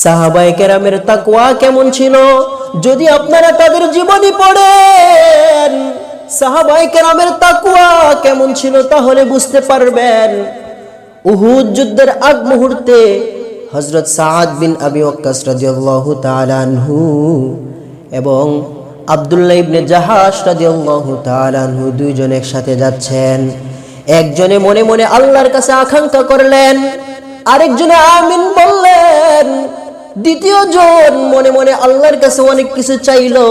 সাহাবাই কেরামের তাকুয়া কেমন ছিল? যদি আপনারা তাদের জীবনী পড়েন সাহাবাই কেরামের তাকুয়া কেমন ছিল তাহলে বুঝতে পারবেন। উহুদ যুদ্ধের আগ মুহূর্তে হজরত সাদ বিন আবি ওয়াক্কাস রাদিয়াল্লাহু তাআলা এবং আব্দুল্লাহ ইবনে জাহাজ রাদিয়াল্লাহু তাআলা আনহু দুইজন একসাথে যাচ্ছেন। একজনে মনে মনে আল্লাহর কাছে আকাঙ্ক্ষা করলেন, আরেকজনে আমিন বললেন দ্বিতীয় জন মনে মনে আল্লাহর কাছে অনেক কিছু চাইলো।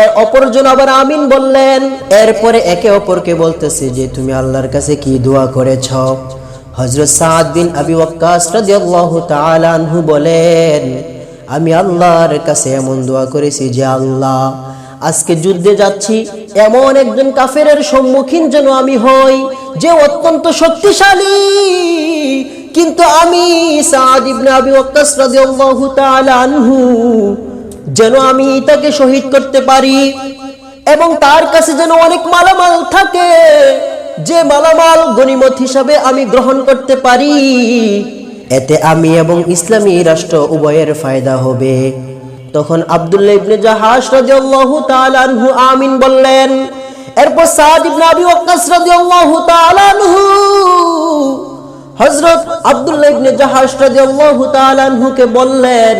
এর অপরজন আবার আমিন বললেন, এরপরে একে অপরকে বলতেছে যে, তুমি আল্লাহর কাছে কি দোয়া করেছ? হজরত সাদ বিন আবি বলেন, আমি আল্লাহর কাছে এমন দোয়া করেছি যে, আল্লাহ, আজকে যুদ্ধে যাচ্ছি, এমন একজন কাফেরের সম্মুখীন যেন আমি হই, যে অত্যন্ত শক্তিশালী কিন্তু আমি সাদ ইবনে আবি ওয়াক্কাস রাদিয়াল্লাহু তাআলা আনহু, যেন আমি তাকে শহীদ করতে পারি এবং তার কাছে যেন অনেক মালামাল থাকে, যে মালামাল গনিমত হিসাবে আমি গ্রহণ করতে পারি। এতে আমি এবং ইসলামী রাষ্ট্র উভয়ের ফায়দা হবে। তখন আব্দুল্লাহ ইবনে জাহাজ রাদিয়াল্লাহু তাআলা আনহু আমিন বললেন, এরপর সাদ ইবনে আবি ওয়াক্কাস রাদিয়াল্লাহু তাআলা ইবনে জাহাজ রাদিয়াল্লাহু তাআলা আনহুকে বললেন,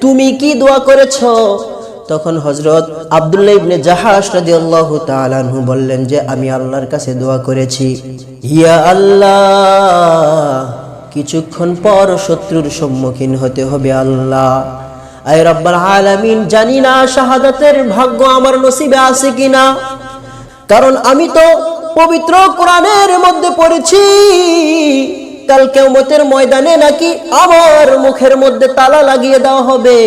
তুমি কি দোয়া করেছ? তখন হজরত ইবনে জাহাজ রাদিয়াল্লাহু তাআলা আনহু বললেন যে, আমি আল্লাহর কাছে দোয়া করেছি। ইয়া আল্লাহ, কিছুক্ষণ পর শত্রুর সম্মুখীন হতে হবে আল্লাহ। আয় আলামিন, জানি না শাহাদাতের ভাগ্য আমার নসিবে আছে কিনা। কারণ আমি তো পবিত্র কোরআনের মধ্যে পড়েছি। কাল কেমতের ময়দানে নাকি আমার মুখের মধ্যে তালা লাগিয়ে দেওয়া হবে?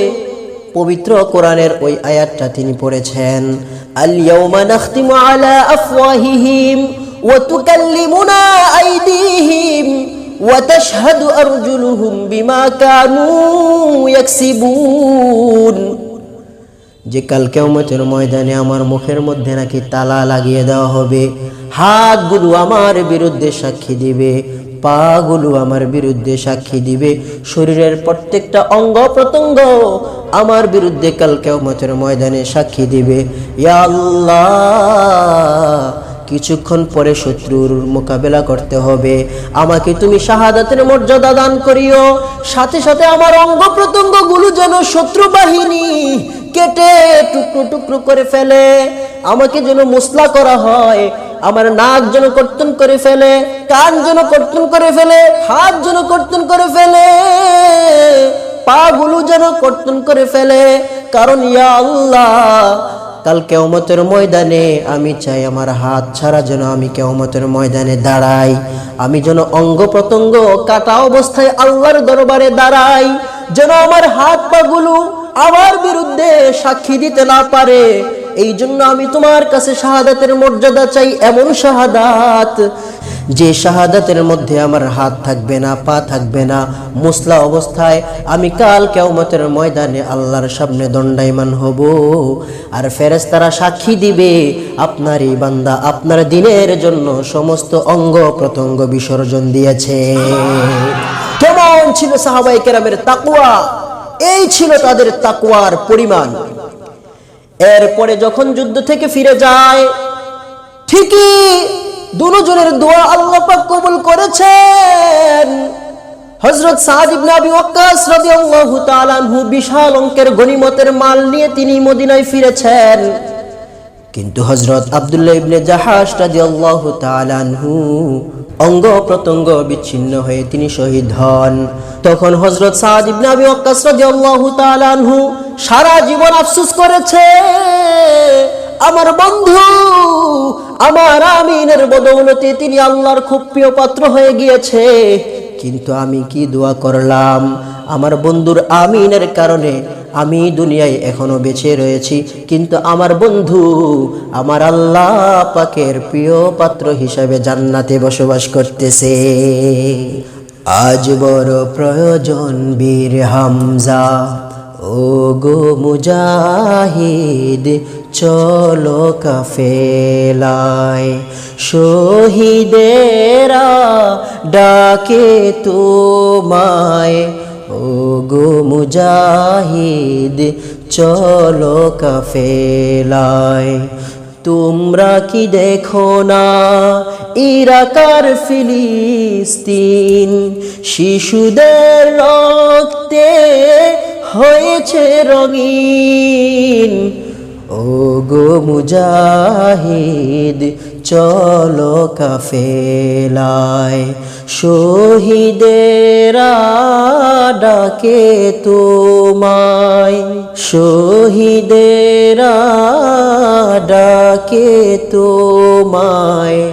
পবিত্র কোরআনের ওই আয়াতটা তিনি পড়েছেন আল ইয়াউমা নাখতিমু আলা আফওয়াহিহিম ওয়া তুকাল্লিমুনা আইদিহিম ওয়া তাশহাদু আরজুলুহুম বিমা কানু ইয়াকসিবুন। যে কাল কেমতের ময়দানে আমার মুখের মধ্যে নাকি তালা লাগিয়ে দেওয়া হবে, হাতগুলো আমার বিরুদ্ধে সাক্ষী দিবে। পাগুলো আমার বিরুদ্ধে সাক্ষী দিবে। শরীরের প্রত্যেকটা অঙ্গ প্রত্যঙ্গ আমার বিরুদ্ধে কাল কেমতের ময়দানে সাক্ষী দিবে। আল্লাহ, কিছুক্ষণ পরে শত্রুর মোকাবেলা করতে হবে। আমাকে তুমি শাহাদাতের মর্যাদা দান করিও। সাথে সাথে আমার অঙ্গ প্রত্যঙ্গগুলো যেন শত্রু বাহিনী কেটে টুকরো টুকরো করে ফেলে। আমাকে যেন মুসলা করা হয়। আমার নাক যেন কর্তন করে ফেলে, কান যেন কর্তন করে ফেলে, হাত যেন কর্তন করে ফেলে, পা গুলো যেন কর্তন করে ফেলে। কারণ ইয়া আল্লাহ, কাল কেওমতের ময়দানে আমি চাই আমার হাত ছাড়া যেন আমি কেওমতের ময়দানে দাঁড়াই। আমি যেন অঙ্গ প্রত্যঙ্গ কাটা অবস্থায় আল্লাহর দরবারে দাঁড়াই, যেন আমার হাত পাগুলো আমার বিরুদ্ধে সাক্ষী দিতে না পারে। এই জন্য আমি তোমার কাছে শাহাদাতের মর্যাদা চাই এমন শাহাদাত। যে শাহাদাতের মধ্যে আমার হাত থাকবে না, পা থাকবে না, মুসলা অবস্থায় আমি কাল কেওমতের ময়দানে আল্লাহর সামনে দণ্ডায়মান হব। আর ফেরেশতারা সাক্ষী দিবে, আপনার এই বান্দা আপনার দিনের জন্য সমস্ত অঙ্গ প্রত্যঙ্গ বিসর্জন দিয়েছে। কেমন ছিল সাহাবাই কেরামের তাকুয়া এই ছিল তাদের তাকুয়ার পরিমাণ। এরপরে যখন যুদ্ধ থেকে ফিরে যায়, ঠিকই দুজনের দোয়া আল্লাহ পাক কবুল করেছেন। হযরত সাদ ইবনে আবি ওয়াক্কাস রাদিয়াল্লাহু তাআলা আনহু বিশাল অঙ্কের গনিমতের মাল নিয়ে তিনি মদিনায় ফিরেছেন। কিন্তু হযরত আব্দুল্লাহ ইবনে জাহাশ রাদিয়াল্লাহু তাআলা আনহু অঙ্গ প্রত্যঙ্গ বিচ্ছিন্ন হয়ে তিনি শহীদ হন। তখন হযরত সাদ ইবনে আবি ওয়াক্কাস রাদিয়াল্লাহু তাআলা আনহু সারা জীবন আফসুস করেছে। আমার বন্ধু, আমার আমিনের বদৌলতে তিনি আল্লাহর খুব প্রিয় পাত্র হয়ে গিয়েছে। কিন্তু আমি কি দোয়া করলাম? আমার বন্ধুর আমিনের কারণে আমি দুনিয়ায় এখনও বেঁচে রয়েছি। কিন্তু আমার বন্ধু, আমার আল্লাহ পাকের প্রিয় পাত্র হিসাবে জান্নাতে বসবাস করতেছে। আজ বড় প্রয়োজন বীর হামজা। ও গো মুজাহিদ, চলো কাফেলায়। শহীদেরা ডাকে তোমায়। ও গো মুজাহিদ, চলো কাফেলায়। তোমরা কি দেখো না ইরাকার ফিলিস্তিন? শিশুদের রক্তে হয়েছে রঙিন। ও গো মুজাহিদ চলো কাফেলায়। শহীদেরা ডাকে তোমায়। শহীদেরা ডাকে তোমায়।